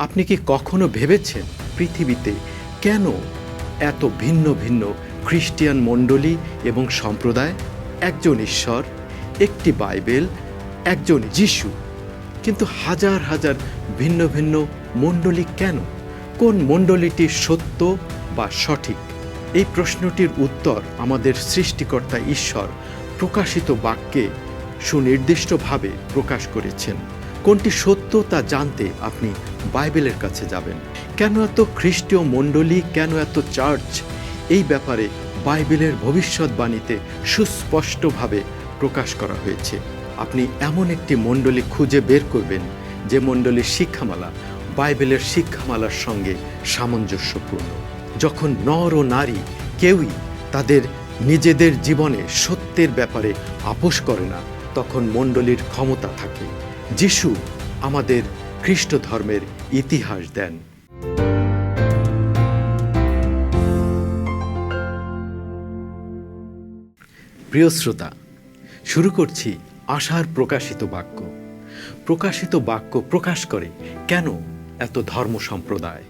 আপনি কি কখনো ভেবেছেন পৃথিবীতে কেন এত ভিন্ন ভিন্ন খ্রিস্টিয়ান মণ্ডলী এবং সম্প্রদায়? একজন ঈশ্বর, একটি বাইবেল, একজন যিশু। কিন্তু হাজার হাজার ভিন্ন ভিন্ন মণ্ডলী কেন? কোন মণ্ডলীটি সত্য বা সঠিক? এই প্রশ্নটির উত্তর আমাদের সৃষ্টিকর্তা ঈশ্বর প্রকাশিত বাক্যে সুনির্দিষ্টভাবে প্রকাশ করেছেন। কোনটি সত্য তা জানতে আপনি বাইবেলের কাছে যাবেন। কেন এত খ্রিস্টীয় মণ্ডলী, কেন এত চার্চ? এই ব্যাপারে বাইবেলের ভবিষ্যৎবাণীতে সুস্পষ্টভাবে প্রকাশ করা হয়েছে। আপনি এমন একটি মণ্ডলী খুঁজে বের করবেন, যে মণ্ডলীর শিক্ষামালা বাইবেলের শিক্ষামালার সঙ্গে সামঞ্জস্যপূর্ণ। যখন নর ও নারী কেউই তাদের নিজেদের জীবনে সত্যের ব্যাপারে আপোষ করে না, তখন মণ্ডলীর ক্ষমতা থাকে। যিশু আমাদের খ্রিস্ট ধর্মের ইতিহাস দেন। প্রিয় শ্রোতা, শুরু করছি আশার প্রকাশিত বাক্য। প্রকাশিত বাক্য প্রকাশ করে কেন এত ধর্ম সম্প্রদায়?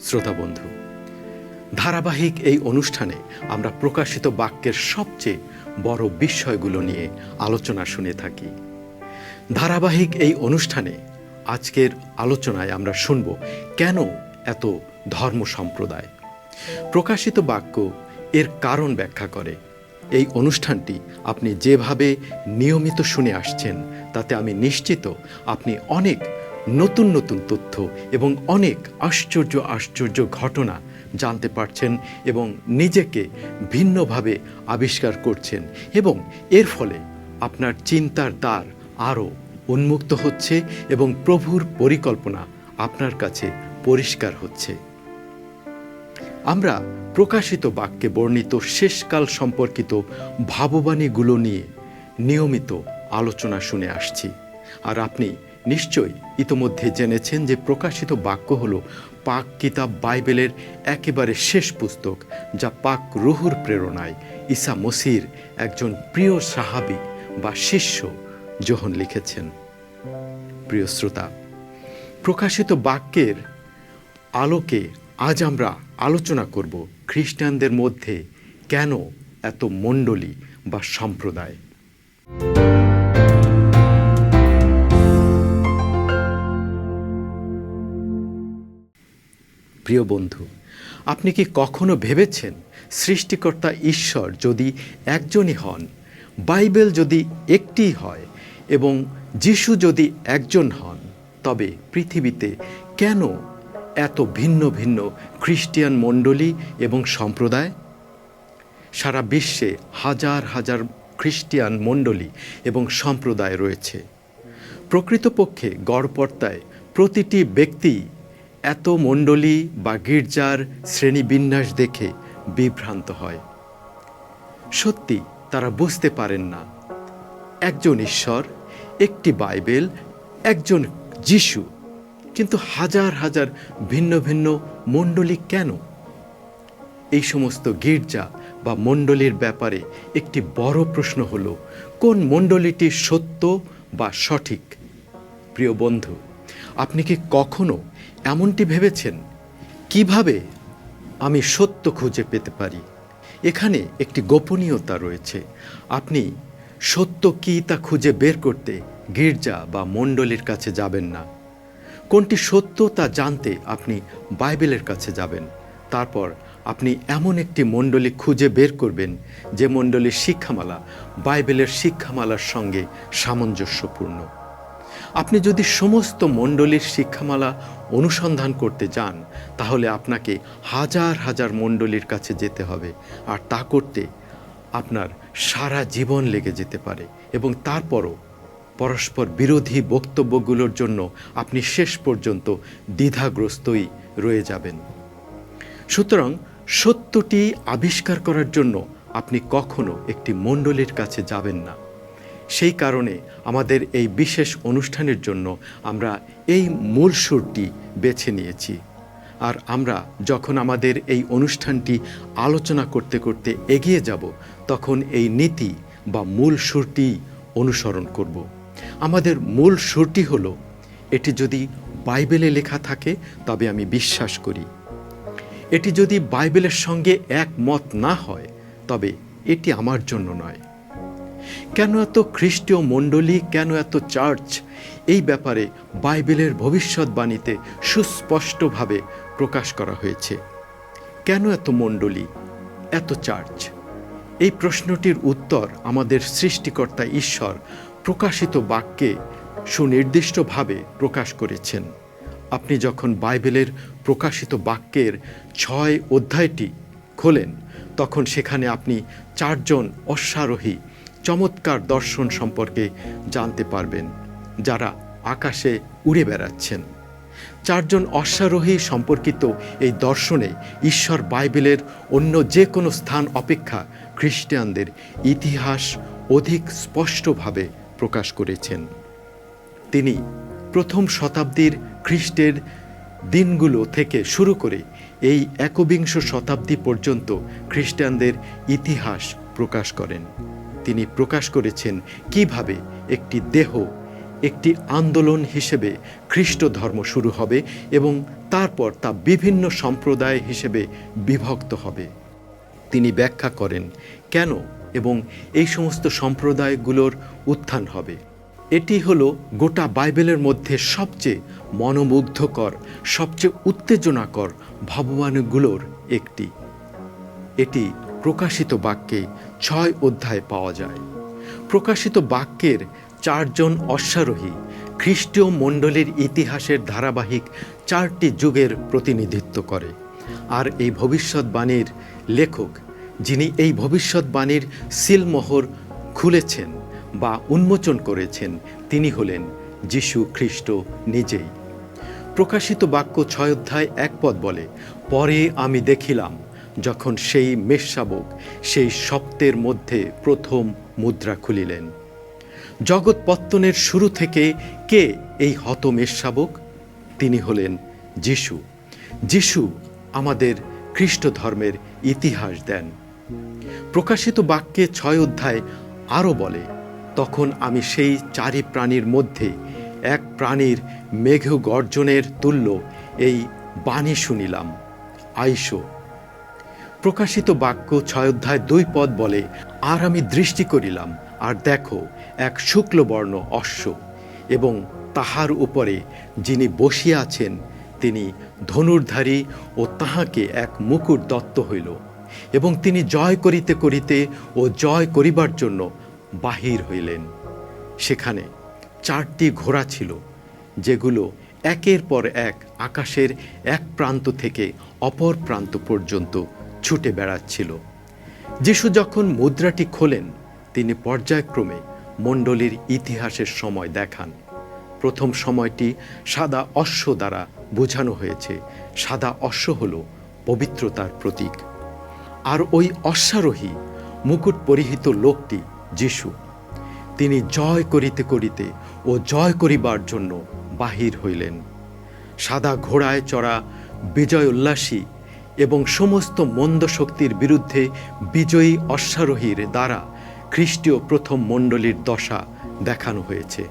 শ্রোতা বন্ধু, ধারাবাহিক এই অনুষ্ঠানে আমরা প্রকাশিত বাক্যের সবচেয়ে বড় বিষয়গুলো নিয়ে আলোচনা শুনে থাকি। ধারাবাহিক এই অনুষ্ঠানে আজকের আলোচনায় আমরা শুনব কেন এত ধর্ম সম্প্রদায়। প্রকাশিত বাক্য, এর কারণ ব্যাখ্যা করে। এই অনুষ্ঠানটি আপনি যেভাবে নিয়মিত শুনে আসছেন, তাতে আমি নিশ্চিত আপনি অনেক নতুন নতুন তথ্য এবং অনেক আশ্চর্য আশ্চর্য ঘটনা জানতে পারছেন এবং নিজেকে ভিন্নভাবে আবিষ্কার করছেন এবং এর ফলে আপনার চিন্তার দ্বার আরও উন্মুক্ত হচ্ছে এবং প্রভুর পরিকল্পনা আপনার কাছে পরিষ্কার হচ্ছে। আমরা প্রকাশিত বাক্যে বর্ণিত শেষকাল সম্পর্কিত ভাববাণীগুলো নিয়ে নিয়মিত আলোচনা শুনে আসছি। আর আপনি নিশ্চয়ই ইতোমধ্যে জেনেছেন যে প্রকাশিত বাক্য হল পাক কিতাব বাইবেলের একেবারে শেষ পুস্তক, যা পাক রুহুর প্রেরণায় ঈসা মসির একজন প্রিয় সাহাবি বা শিষ্য যোহন লিখেছেন। প্রিয় শ্রোতা, প্রকাশিত বাক্যের আলোকে আজ আমরা আলোচনা করব খ্রিস্টানদের মধ্যে কেন এত মণ্ডলী বা সম্প্রদায়। প্রিয় বন্ধু, আপনি কি কখনো ভেবেছেন সৃষ্টিকর্তা ঈশ্বর যদি একজনই হন, বাইবেল যদি একটি হয় এবং যিশু যদি একজন হন, তবে পৃথিবীতে কেন এত ভিন্ন ভিন্ন খ্রিস্টিয়ান মণ্ডলী এবং সম্প্রদায়? সারা বিশ্বে হাজার হাজার খ্রিস্টিয়ান মণ্ডলী এবং সম্প্রদায় রয়েছে। প্রকৃতপক্ষে গড়পর্তায় প্রতিটি ব্যক্তি এত মণ্ডলী বা গির্জার শ্রেণীবিন্যাস দেখে বিভ্রান্ত হয়। সত্যি তারা বুঝতে পারেন না। একজন ঈশ্বর একটি বাইবেল, একজন যিশু। কিন্তু হাজার হাজার ভিন্ন ভিন্ন মণ্ডলী কেন? এই সমস্ত গির্জা বা মণ্ডলীর ব্যাপারে একটি বড় প্রশ্ন হল, কোন মণ্ডলীটি সত্য বা সঠিক? প্রিয় বন্ধু, আপনি কি কখনো এমনটি ভেবেছেন? কীভাবে আমি সত্য খুঁজে পেতে পারি? এখানে একটি গোপনীয়তা রয়েছে। আপনি সত্য কী তা খুঁজে বের করতে গির্জা বা মণ্ডলীর কাছে যাবেন না। কোনটি সত্য তা জানতে আপনি বাইবেলের কাছে যাবেন। তারপর আপনি এমন একটি মণ্ডলী খুঁজে বের করবেন, যে মণ্ডলীর শিক্ষামালা বাইবেলের শিক্ষামালার সঙ্গে সামঞ্জস্যপূর্ণ। আপনি যদি সমস্ত মণ্ডলীর শিক্ষামালা অনুসন্ধান করতে যান, তাহলে আপনাকে হাজার হাজার মণ্ডলীর কাছে যেতে হবে, আর তা করতে আপনার সারা জীবন লেগে যেতে পারে এবং তারপরও পরস্পর বিরোধী বক্তব্যগুলোর জন্য আপনি শেষ পর্যন্ত দ্বিধাগ্রস্তই রয়ে যাবেন। সুতরাং সত্যটি আবিষ্কার করার জন্য আপনি কখনো একটি মণ্ডলীর কাছে যাবেন না। সেই কারণে আমাদের এই বিশেষ অনুষ্ঠানের জন্য আমরা এই মূল সুরটি বেছে নিয়েছি। আর আমরা যখন আমাদের এই অনুষ্ঠানটি আলোচনা করতে করতে এগিয়ে যাব, তখন এই নীতি বা মূল সুরটি অনুসরণ করব। আমাদের মূল সুরটি হলো, এটি যদি বাইবেলে লেখা থাকে, তবে আমি বিশ্বাস করি। এটি যদি বাইবেলের সঙ্গে একমত না হয়, তবে এটি আমার জন্য নয়। কেন এত খ্রিস্টীয় মণ্ডলী, কেন এত চার্চ? এই ব্যাপারে বাইবেলের ভবিষ্যৎবাণীতে সুস্পষ্টভাবে প্রকাশ করা হয়েছে। কেন এত মণ্ডলী, এত চার্চ? এই প্রশ্নটির উত্তর আমাদের সৃষ্টিকর্তা ঈশ্বর প্রকাশিত বাক্যে সুনির্দিষ্টভাবে প্রকাশ করেছেন। আপনি যখন বাইবেলের প্রকাশিত বাক্যের ছয় অধ্যায়টি খোলেন, তখন সেখানে আপনি চারজন অশ্বারোহী, চমৎকার দর্শন সম্পর্কে জানতে পারবেন, যারা আকাশে উড়ে বেড়াচ্ছেন। চারজন অশ্বারোহী সম্পর্কিত এই দর্শনে ঈশ্বর বাইবেলের অন্য যে কোনো স্থান অপেক্ষা খ্রিস্টানদের ইতিহাস অধিক স্পষ্টভাবে প্রকাশ করেছেন। তিনি প্রথম শতাব্দীর খ্রিস্টের দিনগুলো থেকে শুরু করে এই একবিংশ শতাব্দী পর্যন্ত খ্রিস্টানদের ইতিহাস প্রকাশ করেন। তিনি প্রকাশ করেছেন কীভাবে একটি দেহ, একটি আন্দোলন হিসেবে খ্রিস্ট ধর্ম শুরু হবে এবং তারপর তা বিভিন্ন সম্প্রদায় হিসেবে বিভক্ত হবে। তিনি ব্যাখ্যা করেন, কেন এবং এই সমস্ত সম্প্রদায়গুলোর উত্থান হবে। এটি হলো গোটা বাইবেলের মধ্যে সবচেয়ে মনোমুগ্ধকর, সবচেয়ে উত্তেজনাকর ভাববানগুলোর একটি। এটি প্রকাশিত বাক্যে ছয় অধ্যায় পাওয়া যায়। প্রকাশিত বাক্যের চারজন অশ্বারোহী খ্রিস্টীয় মণ্ডলীর ইতিহাসের ধারাবাহিক চারটি যুগের প্রতিনিধিত্ব করে। আর এই ভবিষ্যৎবাণীর লেখক যিনি এই ভবিষ্যৎবাণীর সিলমোহর খুলেছেন বা উন্মোচন করেছেন, তিনি হলেন যিশু খ্রিস্ট নিজেই। প্রকাশিত বাক্য ছয় অধ্যায় এক পদ বলে, পরে আমি দেখিলাম যখন সেই মেষশাবক সেই সপ্তের মধ্যে প্রথম মুদ্রা খুলিলেন। জগৎ পত্তনের শুরু থেকে কে এই হত মেষশাবক? তিনি হলেন যিশু। যিশু আমাদের খ্রিস্ট ধর্মের ইতিহাস দেন। প্রকাশিত বাক্যে ছয় অধ্যায় আরও বলে, তখন আমি সেই চারি প্রাণীর মধ্যে এক প্রাণীর মেঘ গর্জনের তুল্য এই বাণী শুনিলাম। আইসো। প্রকাশিত বাক্য ছয় অধ্যায় দুই পদ বলে, আর আমি দৃষ্টি করিলাম, আর দেখো, এক শুক্লবর্ণ অশ্ব, এবং তাহার উপরে যিনি বসিয়া আছেন, তিনি ধনুর্ধারী ও তাহাকে এক মুকুট দত্ত হইল। এবং তিনি জয় করিতে করিতে ও জয় করিবার জন্য বাহির হইলেন। সেখানে চারটি ঘোড়া ছিল, যেগুলো একের পর এক আকাশের এক প্রান্ত থেকে অপর প্রান্ত পর্যন্ত ছুটে বেড়াচ্ছিল। যিশু যখন মুদ্রাটি খোলেন, তিনি পর্যায়ক্রমে মণ্ডলীর ইতিহাসের সময় দেখান। প্রথম সময়টি সাদা অশ্ব দ্বারা বোঝানো হয়েছে। সাদা অশ্ব হল পবিত্রতার প্রতীক। আর ওই অশ্বারোহী মুকুট পরিহিত লোকটি যিশু। তিনি জয় করিতে করিতে ও জয় করিবার জন্য বাহির হইলেন। সাদা ঘোড়ায় চড়া বিজয় উল্লাসী এবং সমস্ত মন্দ শক্তির বিরুদ্ধে বিজয়ী অশ্বারোহীর দ্বারা খ্রিস্টীয় প্রথম মণ্ডলীর দশা দেখানো হয়েছে।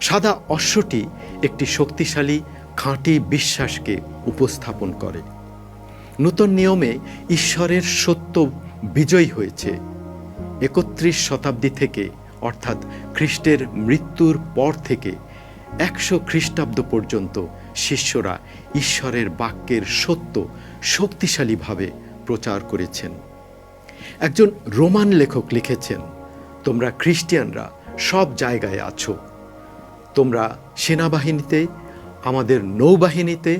সাদা অশ্বটি একটি শক্তিশালী, খাঁটি বিশ্বাসকে উপস্থাপন করে। নূতন নিয়মে ঈশ্বরের সত্য বিজয়ী হয়েছে। একত্রিশ শতাব্দী থেকে, অর্থাৎ খ্রিস্টের মৃত্যুর পর থেকে, একশো খ্রিস্টাব্দ পর্যন্ত শিষ্যরা ঈশ্বরের বাক্যের সত্য শক্তিশালীভাবে প্রচার করেছেন। একজন রোমান লেখক লিখেছেন, তোমরা খ্রিস্টিয়ানরা সব জায়গায় আছো। তোমরা সেনাবাহিনীতে, আমাদের নৌবাহিনীতে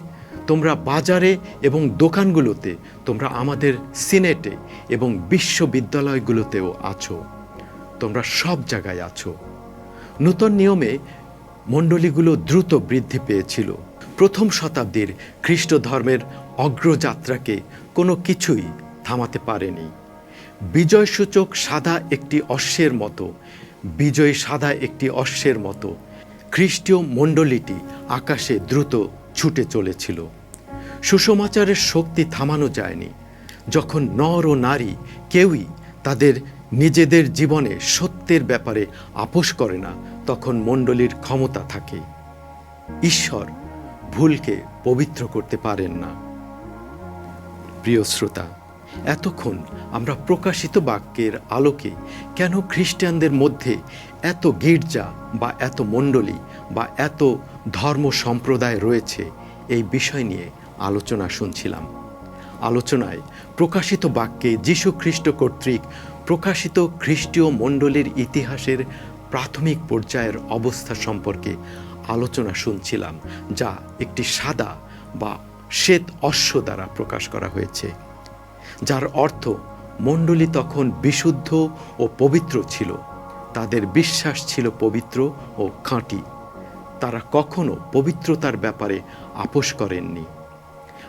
তোমরা বাজারে এবং দোকানগুলোতে, তোমরা আমাদের সিনেটে এবং বিশ্ববিদ্যালয়গুলোতেও আছো। তোমরা সব জায়গায় আছো। নূতন নিয়মে মণ্ডলীগুলো দ্রুত বৃদ্ধি পেয়েছিল। প্রথম শতাব্দীর খ্রিস্ট ধর্মের অগ্রযাত্রাকে কোনো কিছুই থামাতে পারেনি। বিজয়সূচক সাদা একটি অশ্বের মতো, বিজয় সাদা একটি অশ্বের মতো, খ্রিস্টীয় মণ্ডলীটি আকাশে দ্রুত ছুটে চলেছিল। সুসমাচারের শক্তি থামানো যায়নি। যখন নর ও নারী কেউই তাদের নিজেদের জীবনে সত্যের ব্যাপারে আপোষ করে না, তখন মণ্ডলীর ক্ষমতা থাকে। ঈশ্বর ভুলকে পবিত্র করতে পারেন না। প্রিয় শ্রোতা, এতক্ষণ আমরা প্রকাশিত বাক্যের আলোকে কেন খ্রিস্টানদের মধ্যে এত গির্জা বা এত মণ্ডলী বা এত ধর্ম সম্প্রদায় রয়েছে, এই বিষয় নিয়ে আলোচনা শুনছিলাম। আলোচনায় প্রকাশিত বাক্যে যীশু খ্রিস্ট কর্তৃক প্রকাশিত খ্রিস্টীয় মণ্ডলীর ইতিহাসের প্রাথমিক পর্যায়ের অবস্থা সম্পর্কে আলোচনা শুনছিলাম, যা একটি সাদা বা শ্বেত অশ্ব দ্বারা প্রকাশ করা হয়েছে, যার অর্থ মণ্ডলী তখন বিশুদ্ধ ও পবিত্র ছিল, তাদের বিশ্বাস ছিল পবিত্র ও খাঁটি, তারা কখনো পবিত্রতার ব্যাপারে আপোষ করেননি।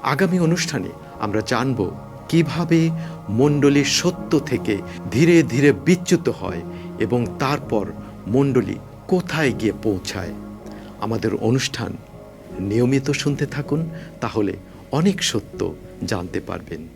আগামী অনুষ্ঠানে আমরা জানব কীভাবে মণ্ডলী সত্য থেকে ধীরে ধীরে বিচ্যুত হয় এবং তারপর মণ্ডলী কোথায় গিয়ে পৌঁছায়। আমাদের অনুষ্ঠান নিয়মিত শুনতে থাকুন, তাহলে অনেক সত্য জানতে পারবেন।